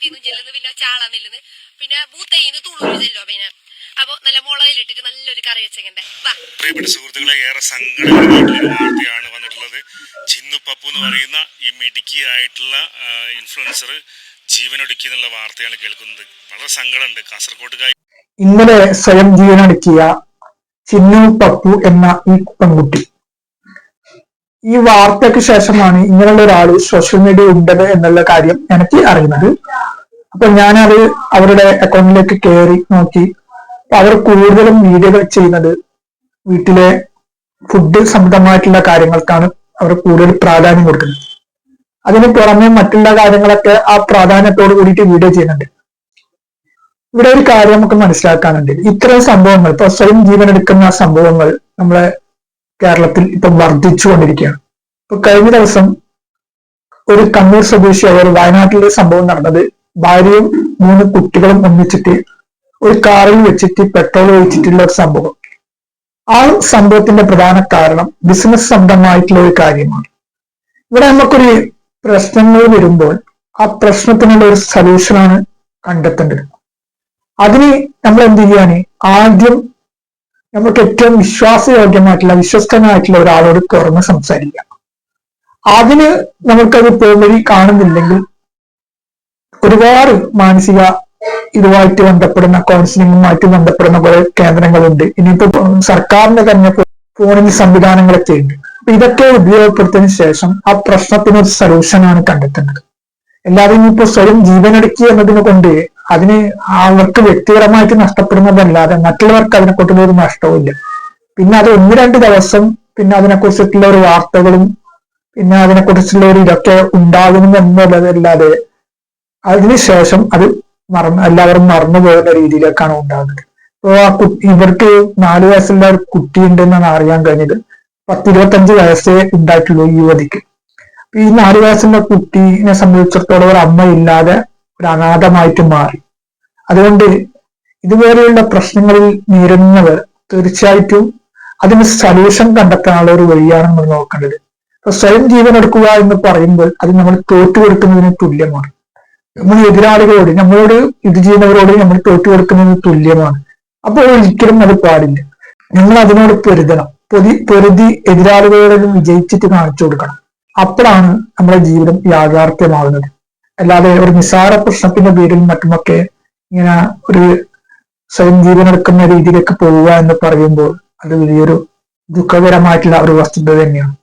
പത്തിന്ന് ചെല്ലുന്നു പിന്നെ ചാളാന്നില്ലുന്നു പിന്നെ ബൂത്തയിന്ന് തുളൂര് ചെല്ലോ പിന്നെ. അപ്പൊ നല്ല മുളകിലിട്ടിട്ട് നല്ലൊരു കറി വെച്ചേക്കണ്ടേ. വാ. പ്രിയപ്പെട്ട സുഹൃത്തുക്കളെ ഏറെ സങ്കടമാണ് വന്നിട്ടുള്ളത്. ചിന്നു പപ്പു എന്ന് പറയുന്ന ഈ മിടുക്കി ആയിട്ടുള്ള ഇൻഫ്ലുവൻസർ ജീവനൊടുക്കി എന്നുള്ള വാർത്തയാണ് കേൾക്കുന്നത്. വളരെ സങ്കടമുണ്ട്. കാസർഗോഡുകാർ ഇന്നലെ സ്വയം ജീവനൊടുക്കിയ ചിന്നു പപ്പു എന്ന ഈ പെൺകുട്ടി. ഈ വാർത്തയ്ക്ക് ശേഷമാണ് ഇങ്ങനെയുള്ള ഒരാൾ സോഷ്യൽ മീഡിയ ഉണ്ടത് എന്നുള്ള കാര്യം എനിക്ക് അറിയുന്നത്. അപ്പൊ ഞാനത് അവരുടെ അക്കൗണ്ടിലേക്ക് കയറി നോക്കി. അവർ കൂടുതലും വീഡിയോകൾ ചെയ്യുന്നത് വീട്ടിലെ ഫുഡ് സംബന്ധമായിട്ടുള്ള കാര്യങ്ങൾക്കാണ് അവർ കൂടുതൽ പ്രാധാന്യം കൊടുക്കുന്നത്. അതിന് പുറമെ മറ്റുള്ള കാര്യങ്ങളൊക്കെ ആ പ്രാധാന്യത്തോട് കൂടിയിട്ട് വീഡിയോ ചെയ്യുന്നുണ്ട്. ഇവിടെ ഒരു കാര്യം നമുക്ക് മനസ്സിലാക്കാനുണ്ട്. ഇത്തരം സംഭവങ്ങൾ ഇപ്പൊ സ്വയം ജീവനെടുക്കുന്ന സംഭവങ്ങൾ നമ്മളെ കേരളത്തിൽ ഇപ്പൊ വർദ്ധിച്ചുകൊണ്ടിരിക്കുകയാണ് ഇപ്പൊ കഴിഞ്ഞ ദിവസം ഒരു കണ്ണൂർ സ്വദേശിയായ ഒരു വയനാട്ടിലെ സംഭവം നടന്നത് ഭാര്യയും മൂന്ന് കുട്ടികളും ഒന്നിച്ചിട്ട് ഒരു കാറിൽ വെച്ചിട്ട് പെട്രോൾ ഒഴിച്ചിട്ടുള്ള ഒരു സംഭവം. ആ സംഭവത്തിന്റെ പ്രധാന കാരണം ബിസിനസ് സംബന്ധമായിട്ടുള്ള ഒരു കാര്യമാണ്. ഇവിടെ നമുക്കൊരു പ്രശ്നങ്ങൾ വരുമ്പോൾ ആ പ്രശ്നത്തിനുള്ള ഒരു സൊല്യൂഷനാണ് കണ്ടെത്തേണ്ടത്. അതിന് നമ്മൾ എന്ത് ചെയ്യാണ്? ആദ്യം നമുക്ക് ഏറ്റവും വിശ്വാസയോഗ്യമായിട്ടുള്ള വിശ്വസ്തനായിട്ടുള്ള ഒരാളോട് തുറന്ന് സംസാരിക്കാം. അതിന് നമുക്കത് പോംവഴി കാണുന്നില്ലെങ്കിൽ ഒരുപാട് മാനസിക ഇതുമായിട്ട് ബന്ധപ്പെടുന്ന കൗൺസിലിംഗുമായിട്ട് ബന്ധപ്പെടുന്ന കുറെ കേന്ദ്രങ്ങളുണ്ട്. ഇനിയിപ്പോ സർക്കാരിന്റെ തന്നെ ഫോണിന് സംവിധാനങ്ങളൊക്കെ ഉണ്ട്. അപ്പൊ ഇതൊക്കെ ഉപയോഗപ്പെടുത്തിയതിനു ശേഷം ആ പ്രശ്നത്തിന് ഒരു സൊല്യൂഷനാണ് കണ്ടെത്തേണ്ടത് എല്ലാവരും ഇപ്പൊ സ്വയം ജീവനടുക്കി എന്നതിനെ കൊണ്ട് അതിന് അവർക്ക് വ്യക്തിപരമായിട്ട് നഷ്ടപ്പെടുന്നതല്ലാതെ മറ്റുള്ളവർക്ക് അതിനെ ഒരു നഷ്ടവുമില്ല. പിന്നെ അത് ഒന്ന് രണ്ട് ദിവസം പിന്നെ അതിനെക്കുറിച്ചിട്ടുള്ള ഒരു വാർത്തകളും പിന്നെ അതിനെക്കുറിച്ചുള്ള ഒരു ഇതൊക്കെ ഉണ്ടാകുന്നു എന്നുള്ളതല്ലാതെ അതിനുശേഷം അത് മറന്ന് എല്ലാവരും മറന്നു പോകുന്ന രീതിയിലേക്കാണ് ഉണ്ടാകുന്നത്. ഇപ്പോ ആ കുട്ടി ഇവർക്ക് നാല് വയസ്സുള്ള ഒരു കുട്ടി ഉണ്ടെന്നാണ് അറിയാൻ കഴിഞ്ഞത്. പത്തിരുപത്തഞ്ച് വയസ്സേ ഉണ്ടായിട്ടുള്ളൂ യുവതിക്ക്. ഈ നാല് വയസ്സുള്ള കുട്ടീനെ സംബന്ധിച്ചിടത്തോളം ഒരു അമ്മ ഇല്ലാതെ ഒരു അനാഥമായിട്ട് മാറി. അതുകൊണ്ട് ഇതുപോലെയുള്ള പ്രശ്നങ്ങളിൽ നേരിടുന്നവർ തീർച്ചയായിട്ടും അതിന് സൊല്യൂഷൻ കണ്ടെത്താനുള്ള ഒരു വഴിയാണ് നമ്മൾ നോക്കേണ്ടത്. ഇപ്പൊ സ്വയം ജീവൻ എടുക്കുക എന്ന് പറയുമ്പോൾ അത് നമ്മൾ തോറ്റുകൊടുക്കുന്നതിന് തുല്യമാണ്. നമ്മൾ എതിരാളികളോട് നമ്മളോട് ഇത് ചെയ്യുന്നവരോട് നമ്മൾ തോറ്റുകൊടുക്കുന്നതിന് തുല്യമാണ്. അപ്പോൾ ഒരിക്കലും അത് പാടില്ല. നമ്മൾ അതിനോട് പൊരുതണം. പൊതി പൊരുതി എതിരാളികളോടും വിജയിച്ചിട്ട് കാണിച്ചു കൊടുക്കണം. അപ്പോഴാണ് നമ്മുടെ ജീവിതം യാഥാർത്ഥ്യമാകുന്നത്. അല്ലാതെ ഒരു നിസാര പ്രശ്നത്തിന്റെ പേരിൽ മറ്റുമൊക്കെ ഇങ്ങനെ ഒരു സ്വയം ജീവനെടുക്കുന്ന രീതിയിലേക്ക് പോവുക എന്ന് പറയുമ്പോൾ അത് വലിയൊരു ദുഃഖകരമായിട്ടുള്ള ഒരു വസ്തുത തന്നെയാണ്.